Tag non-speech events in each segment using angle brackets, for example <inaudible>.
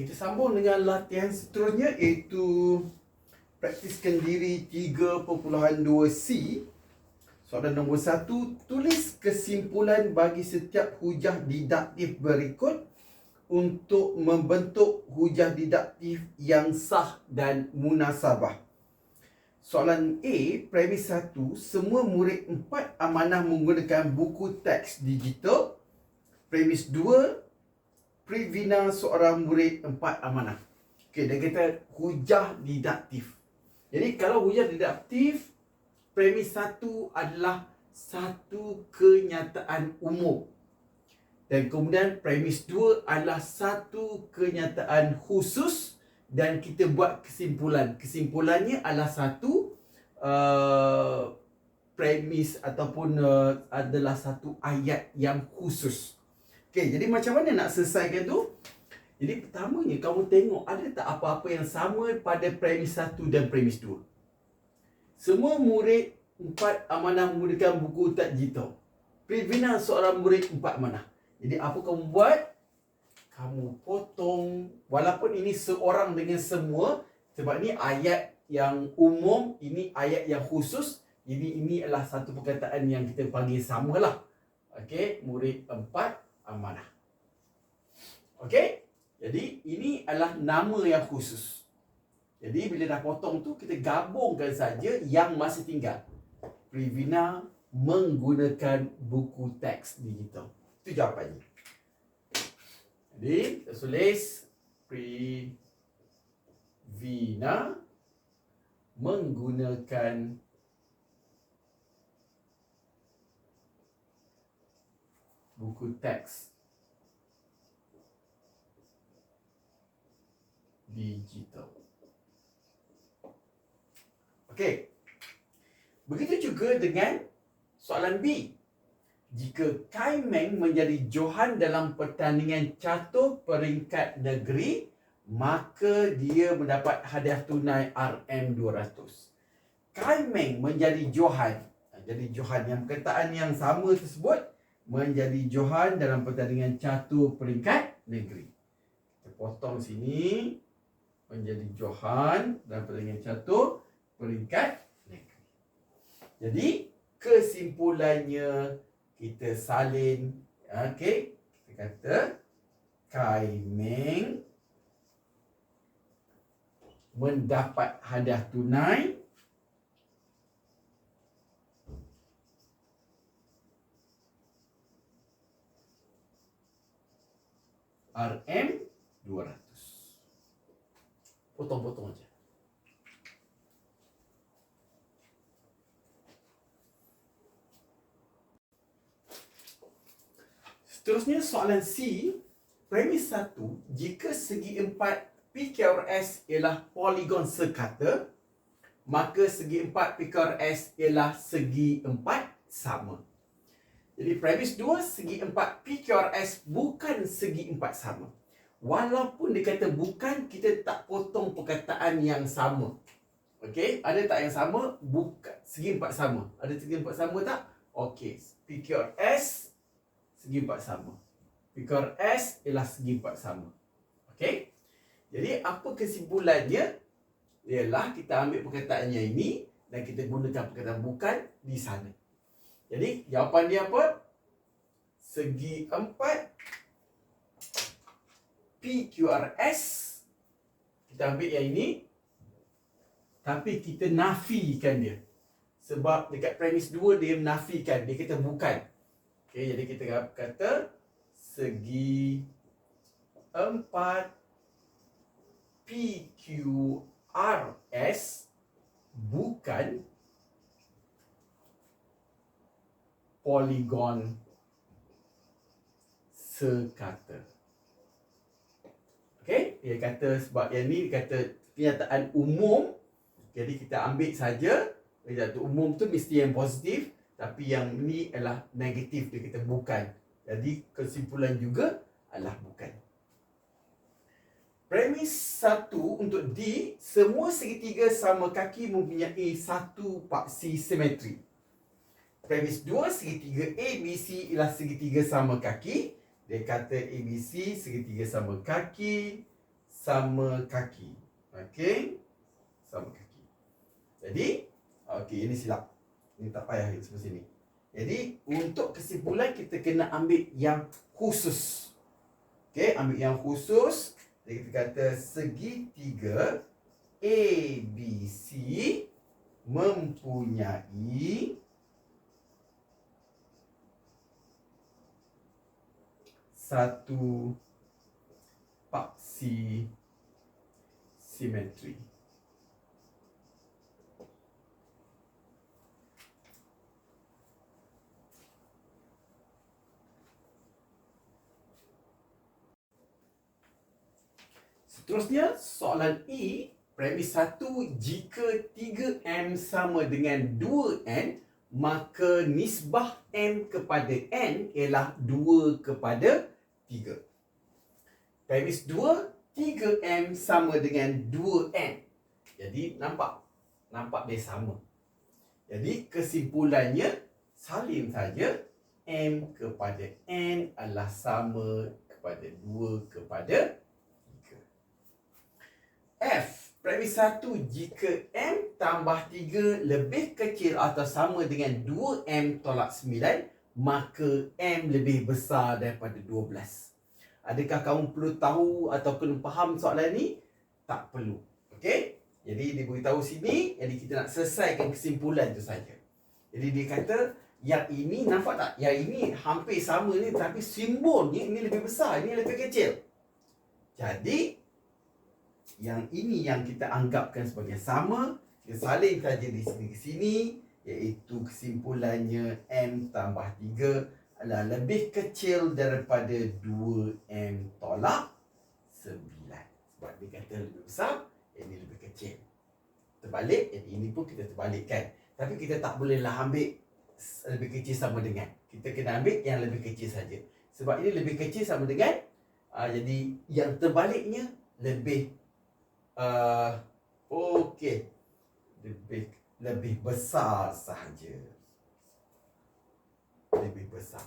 Kita sambung dengan latihan seterusnya iaitu praktiskan diri 3.2C. Soalan nombor 1, tulis kesimpulan bagi setiap hujah didaktif berikut untuk membentuk hujah didaktif yang sah dan munasabah. Soalan A, premis 1, semua murid 4 amanah menggunakan buku teks digital. Premis 2, Privina seorang murid 4 amanah. Okey, dia kata hujah didaktif. Jadi kalau hujah didaktif, premis 1 adalah satu kenyataan umum. Dan kemudian premis 2 adalah satu kenyataan khusus dan kita buat kesimpulan. Kesimpulannya adalah satu uh, premis ataupun uh, adalah satu ayat yang khusus. Okey, jadi macam mana nak selesaikan tu? Jadi pertamanya kamu tengok ada tak apa-apa yang sama pada premis 1 dan premis 2. Semua murid empat amanah menggunakan buku tak digital. Privina seorang murid empat amanah. Jadi apa kamu buat? Kamu potong walaupun ini seorang dengan semua sebab ni ayat yang umum, ini ayat yang khusus. Jadi ini adalah satu perkataan yang kita panggil samalah. Okey, murid empat amanah. Okey? Jadi ini adalah nama yang khusus. Jadi bila dah potong tu kita gabungkan saja yang masih tinggal. Privina menggunakan buku teks digital. Itu jawapannya. Jadi kita tulis Privina menggunakan buku teks digital. Okey. Begitu juga dengan soalan B. Jika Kai Meng menjadi Johan dalam pertandingan catur peringkat negeri, maka dia mendapat hadiah tunai RM200. Kai Meng menjadi Johan. Jadi Johan yang perkataan yang sama tersebut menjadi Johan dalam pertandingan catur peringkat negeri. Kita potong sini menjadi Johan dalam pertandingan catur peringkat negeri. Jadi kesimpulannya kita salin okey kita kata Kai Meng mendapat hadiah tunai RM 200. Potong-potong aja. Seterusnya soalan C, premis 1, jika segi empat PQRS ialah poligon sekata, maka segi empat PQRS ialah segi empat sama. Jadi premis 2 segi 4 PQRS bukan segi 4 sama. Walaupun dikata bukan, kita tak potong perkataan yang sama. Okey, ada tak yang sama? Bukan segi 4 sama. Ada segi 4 sama tak? Okey, PQRS segi 4 sama. PQRS ialah segi 4 sama. Okey? Jadi apa kesimpulannya? Ialah kita ambil perkataan yang ini dan kita gunakan perkataan bukan di sana. Jadi jawapan dia apa? Segi empat PQRS Kita ambil yang ini. Tapi kita nafikan dia. Sebab dekat premis dua dia nafikan. Dia kata bukan. Okay, Jadi kita kata Segi empat PQRS Bukan poligon sekata. Okey, dia kata sebab yang ni dia kata kenyataan umum. Jadi kita ambil saja kenyataan umum tu mesti yang positif tapi yang ni adalah negatif dia kata bukan. Jadi kesimpulan juga adalah bukan. Premis satu untuk D, semua segitiga sama kaki mempunyai satu paksi simetri premis 2 segitiga ABC ialah segitiga sama kaki. Dia kata ABC segitiga sama kaki sama kaki. Okey. Sama kaki. Jadi, okey ini silap. Ini tak payah sebelah sini. Jadi, untuk kesimpulan kita kena ambil yang khusus. Okey, ambil yang khusus. Jadi kita kata segitiga ABC mempunyai satu paksi simetri. Seterusnya, soalan E, premis 1, jika 3M sama dengan 2N, maka nisbah M kepada N ialah 2 kepada 3. Premis 2, 3M sama dengan 2N. Jadi, nampak? Nampak dia sama. Jadi, kesimpulannya, salin saja M kepada N adalah sama kepada 2 kepada F Premis 1 Jika M tambah 3 lebih kecil atau sama dengan 2M tolak 9 Maka M lebih besar daripada 12 Adakah kamu perlu tahu atau perlu faham soalan ni? Tak perlu Okey? Jadi dia beritahu sini Jadi kita nak selesaikan kesimpulan tu saja. Jadi dia kata yang ini nampak tak? Yang ini hampir sama ni tapi simbolnya ini lebih besar, ini lebih kecil. Jadi yang ini yang kita anggapkan sebagai sama dia saling saja di sini ke sini iaitu kesimpulannya m tambah 3 adalah lebih kecil daripada 2m tolak 9 sebab dia kata lebih besar ini lebih kecil. Terbalik jadi ini pun kita terbalikkan. Tapi kita tak bolehlah ambil lebih kecil sama dengan. Kita kena ambil yang lebih kecil saja. Sebab ini lebih kecil sama dengan uh, jadi yang terbaliknya lebih uh, okey. Lebih lebih besar sahaja. Lebih besar.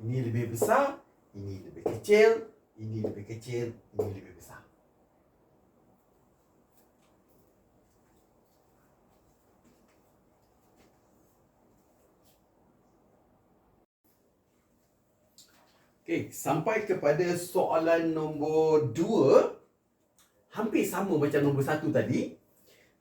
Ini lebih besar ini lebih kecil ini lebih kecil ini lebih besar. Okey, sampai kepada soalan nombor dua. Hampir sama macam nombor satu tadi.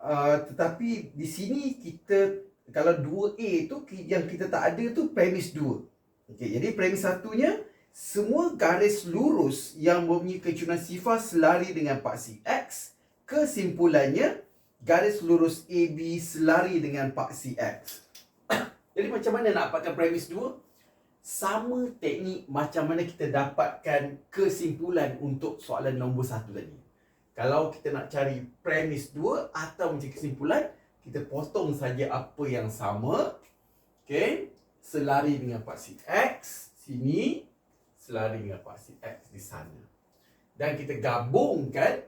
Uh, tetapi di sini kita kalau 2A tu yang kita tak ada tu premis 2. Okey, jadi premis satunya semua garis lurus yang mempunyai kejuruan sifar selari dengan paksi X. Kesimpulannya garis lurus AB selari dengan paksi X. <coughs> jadi macam mana nak dapatkan premis 2? Sama teknik macam mana kita dapatkan kesimpulan untuk soalan nombor satu tadi. Kalau kita nak cari premis dua atau mencari kesimpulan, kita potong saja apa yang sama. Okay. Selari dengan paksi X sini. Selari dengan paksi X di sana. Dan kita gabungkan.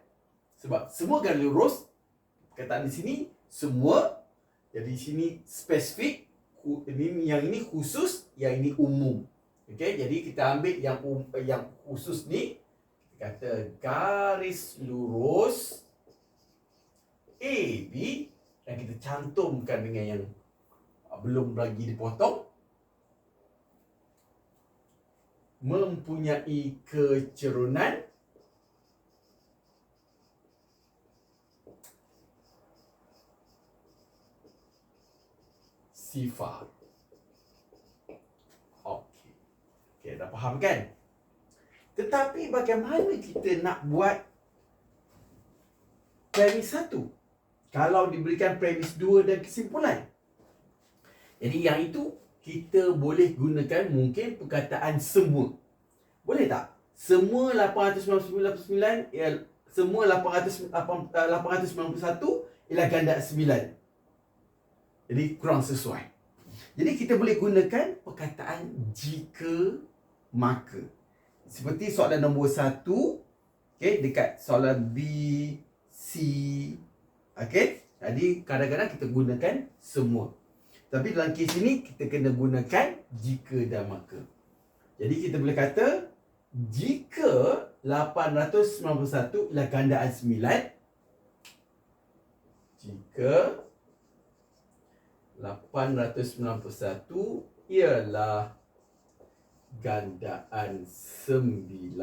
Sebab semua garis lurus. Perkataan di sini. Semua. Jadi di sini spesifik. Yang ini khusus. Yang ini umum. Okay. Jadi kita ambil yang um, yang khusus ni kata garis lurus AB dan kita cantumkan dengan yang belum lagi dipotong mempunyai kecerunan sifar. Okey. Okey, dah faham kan? Tetapi bagaimana kita nak buat premis satu? Kalau diberikan premis dua dan kesimpulan. Jadi yang itu kita boleh gunakan mungkin perkataan semua. Boleh tak? Semua 899 ialah semua 800, 891 ialah ganda 9. Jadi kurang sesuai. Jadi kita boleh gunakan perkataan jika maka seperti soalan nombor satu okay, dekat soalan B, C okay. jadi kadang-kadang kita gunakan semua tapi dalam kes ini kita kena gunakan jika dan maka jadi kita boleh kata jika 891 ialah gandaan 9 jika 891 ialah gandaan 9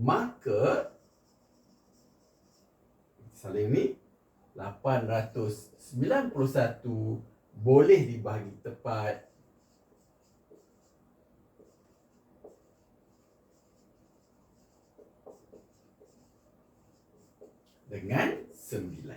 maka saling ni 891 boleh dibagi tepat. Dengan 9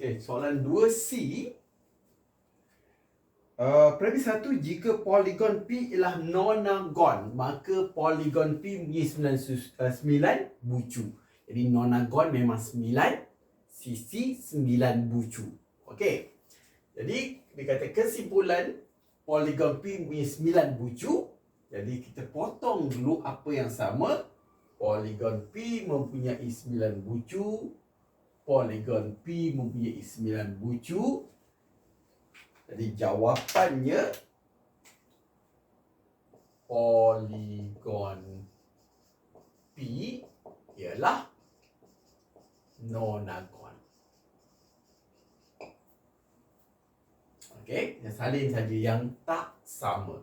Okey, soalan 2C. Uh, premis satu, jika poligon P ialah nonagon, maka poligon P punya sembilan, uh, sembilan bucu. Jadi nonagon memang sembilan, sisi sembilan bucu. Okey. Jadi, dia kata kesimpulan poligon P punya sembilan bucu. Jadi, kita potong dulu apa yang sama. Poligon P mempunyai sembilan bucu poligon P mempunyai 9 bucu. Jadi jawapannya poligon P ialah nonagon. Okey, yang salin saja yang tak sama.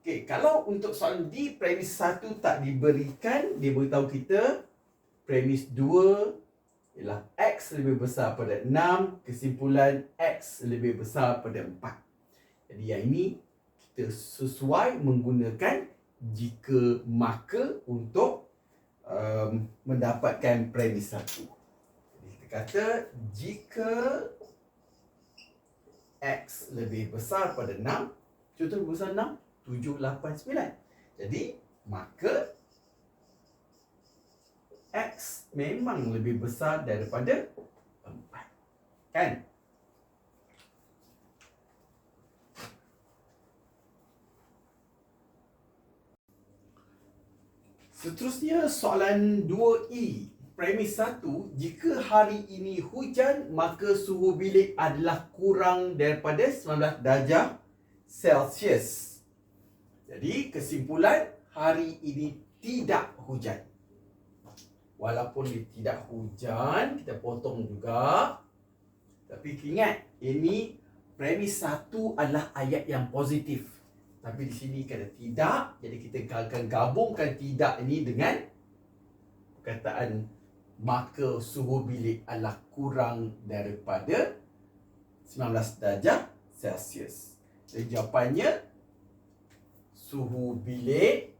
Okey, kalau untuk soalan D premis 1 tak diberikan, dia beritahu kita premis 2 ialah X lebih besar pada 6 kesimpulan X lebih besar pada 4 jadi yang ini kita sesuai menggunakan jika maka untuk um, mendapatkan premis satu. Jadi kita kata jika X lebih besar pada 6 contoh besar 6 7, 8, 9 jadi maka X memang lebih besar daripada 4. Kan? Seterusnya soalan 2E. Premis 1, jika hari ini hujan, maka suhu bilik adalah kurang daripada 19 darjah Celsius. Jadi kesimpulan hari ini tidak hujan walaupun dia tidak hujan kita potong juga. Tapi ingat ini premis satu adalah ayat yang positif. Tapi di sini kata tidak jadi kita akan gabungkan tidak ini dengan perkataan maka suhu bilik adalah kurang daripada 19 darjah Celsius. Jadi jawapannya suhu bilik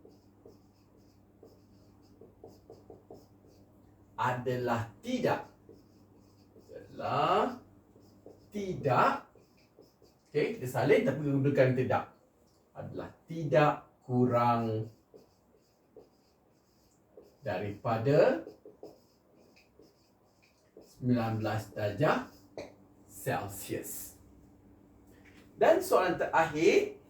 adalah tidak. Adalah tidak. Okey kita salin tapi gunakan tidak. Adalah tidak kurang daripada 19 darjah Celsius. Dan soalan terakhir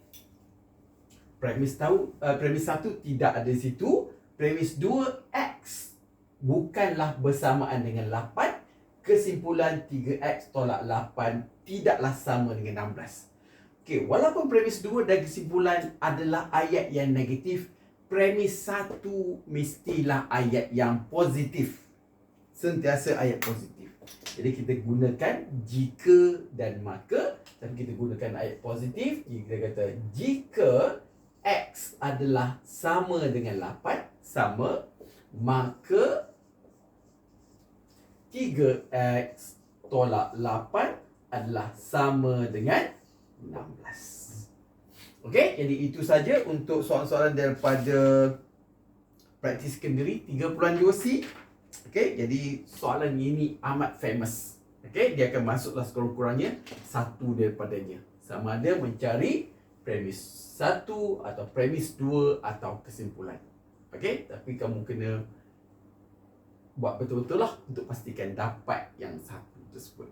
premis tahu uh, premis satu tidak ada situ, premis dua X bukanlah bersamaan dengan 8 kesimpulan 3x tolak 8 tidaklah sama dengan 16 okey walaupun premis 2 dan kesimpulan adalah ayat yang negatif premis 1 mestilah ayat yang positif. Sentiasa ayat positif. Jadi kita gunakan jika dan maka. Tapi kita gunakan ayat positif kita kata jika x adalah sama dengan 8 sama maka 3x tolak 8 adalah sama dengan 16. Okey, jadi itu saja untuk soalan-soalan daripada praktis kendiri 3.2C. Okey, jadi soalan ini amat famous. Okey, dia akan masuklah sekurang-kurangnya satu daripadanya. Sama ada mencari premis satu atau premis dua atau kesimpulan. Okey, tapi kamu kena buat betul-betul lah untuk pastikan dapat yang satu tersebut.